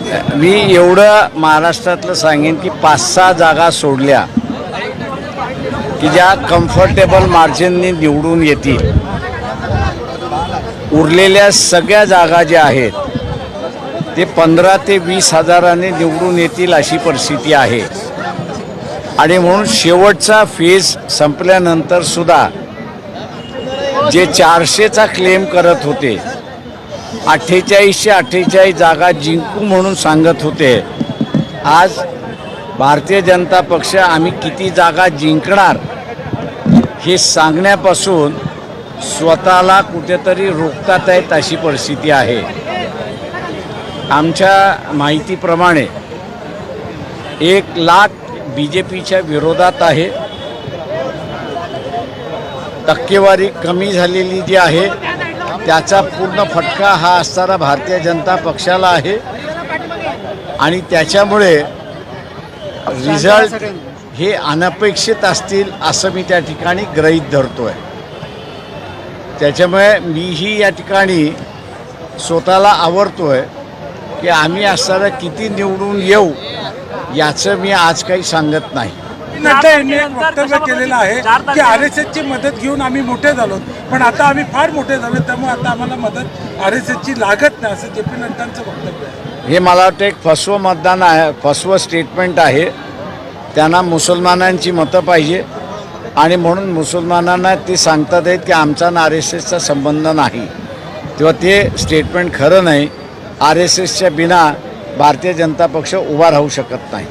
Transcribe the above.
मी एवढं महाराष्ट्रातलं सांगेन की पाच सहा जागा सोडल्या की ज्या कम्फर्टेबल मार्जिननी निवडून येतील. उरलेल्या सगळ्या जागा ज्या आहेत ते पंधरा ते वीस हजाराने निवडून येतील अशी परिस्थिती आहे. आणि म्हणून शेवटचा फेज संपल्यानंतर सुद्धा जे चारशेचा क्लेम करत होते अठ्ठेचाळीसशे अठ्ठेचाळीस जागा जिंकू म्हणून सांगत होते. आज भारतीय जनता पक्ष आम्ही किती जागा जिंकणार हे सांगण्यापासून स्वतःला कुठेतरी रोखतात आहेत अशी परिस्थिती आहे. आमच्या माहितीप्रमाणे एक लाख बी जे पीच्या विरोधात आहे. टक्केवारी कमी झालेली जी आहे त्याचा पूर्ण फटका हा असणारा भारतीय जनता पक्षाला आहे. आणि त्याच्यामुळे रिझल्ट हे अनपेक्षित असतील असं मी त्या ठिकाणी ग्रहीत धरतो आहे त्याच्यामुळे मीही या ठिकाणी स्वतःला आवडतो आहे की आम्ही असणारं किती निवडून येऊ याचं मी आज काही सांगत नाही. नड्डा यांनी एक वक्तव्य केलेलं आहे की आर एस एसची मदत घेऊन आम्ही मोठे झालो. पण आता आम्ही फार मोठे झालो त्यामुळे आता आम्हाला मदत आर एस एसची लागत नाही असं जे पी नड्डांचं वक्तव्य आहे. हे मला वाटतं एक फसवं मतदान आहे फसवं स्टेटमेंट आहे. त्यांना मुसलमानांची मतं पाहिजे. आणि म्हणून मुसलमानांना ते सांगतात आहेत की आमचा आर एस एसचा संबंध नाही. तेव्हा ते स्टेटमेंट खरं नाही. आर एस एसच्या बिना भारतीय जनता पक्ष उभा राहू शकत नाही.